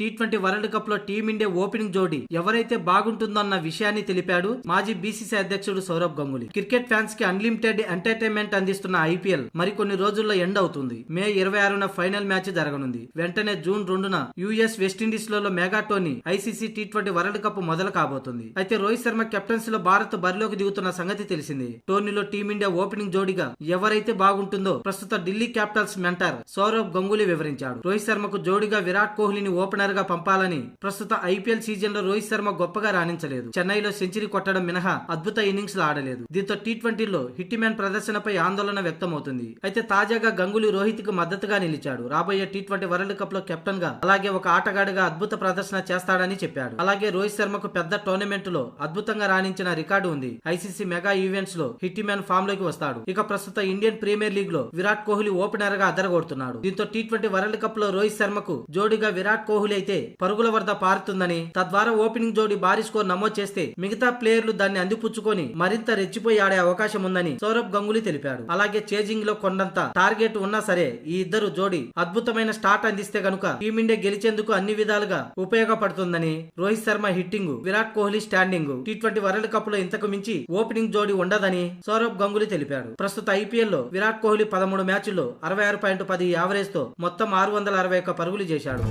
Tea twenty world కప్లో Team India opening జోడీ ఎవరైతే బాగుంటుందన్న విషయాన్ని తెలిపాడు మాజీ బీసీసీ అధ్యక్షుడు సౌరవ్ గంగులీ. క్రికెట్ ఫ్యాన్స్కి అన్లిమిటెడ్ ఎంటర్టైన్మెంట్ అందిస్తున్న ఐపీఎల్ మరికొన్ని రోజుల్లో ఎండ్ అవుతుంది. మే ఇరవై ఆరున ఫైనల్ మ్యాచ్ జరగనుంది. వెంటనే జూన్ రెండున US వెస్టిండీస్లో mega tourney ICC T twenty world cup మొదలు కాబోతుంది. అయితే రోహిత్ శర్మ కెప్టెన్సీ లో భారత్ బరిలోకి దిగుతున్న సంగతి తెలిసింది. టోర్నీలో టీమిండియా ఓపెనింగ్ జోడీగా ఎవరైతే బాగుంటుందో ప్రస్తుత ఢిల్లీ క్యాపిటల్స్ మెంటర్ సౌరభ్ గంగులీ వివరించాడు. రోహిత్ శర్మకు జోడీగా విరాట్ కోహ్లీని ఓపెనర్ గా పంపాలని ప్రస్తుత ఐపీఎల్ సీజన్లో రోహిత్ శర్మ గొప్పగా రాణించలేదు. చెన్నైలో సెంచరీ కొట్టడం మినహా అద్భుత ఇన్నింగ్స్ ఆడలేదు. దీంతో టీ ట్వంటీలో హిట్ మ్యాన్ ప్రదర్శనపై ఆందోళన వ్యక్తమవుతుంది. అయితే తాజాగా గంగూలీ రోహిత్కు మద్దతుగా నిలిచాడు. రాబోయే టీ ట్వంటీ వరల్డ్ కప్లో కెప్టెన్గా అలాగే ఒక ఆటగాడిగా అద్భుత ప్రదర్శన చేస్తాడని చెప్పాడు. అలాగే రోహిత్ శర్మకు పెద్ద టోర్నమెంట్లో అద్భుతంగా రాణించిన రికార్డు ఉంది. ఐసీసీ మెగా ఈవెంట్స్లో హిట్ మ్యాన్ ఫామ్లోకి వస్తాడు. ఇక ప్రస్తుత ఇండియన్ ప్రీమియర్ లీగ్లో విరాట్ కోహ్లీ ఓపెనర్గా అదరగొడుతున్నాడు. దీంతో టీ ట్వంటీ వరల్డ్ కప్లో రోహిత్ శర్మకు జోడిగా విరాట్ కోహ్లీ అయితే పరుగుల వరద పారుతుందని తద్వారా ఓపెనింగ్ జోడీ భారీ స్కోర్ నమోదు చేస్తే మిగతా ప్లేయర్లు దాన్ని అందిపుచ్చుకొని మరింత రెచ్చిపోయి ఆడే అవకాశం ఉందని సౌరభ్ గంగులీ తెలిపాడు. అలాగే చేజింగ్లో కొండంత టార్గెట్ ఉన్నా సరే ఈ ఇద్దరు జోడీ అద్భుతమైన స్టార్ట్ అందిస్తే గనుక టీమిండియా గెలిచేందుకు అన్ని విధాలుగా ఉపయోగపడుతుందని Rohit Sharma hitting Virat Kohli standing T twenty world కప్లో ఇంతకు మించి ఓపెనింగ్ జోడీ ఉండదని సౌరభ్ గంగులీ తెలిపాడు. ప్రస్తుత ఐపీఎల్లో విరాట్ కోహ్లీ పదమూడు మ్యాచ్ల్లో అరవై ఆరు పాయింట్ పది యావరేజ్తో మొత్తం ఆరు వందల అరవై ఒక్క పరుగులు చేశాడు.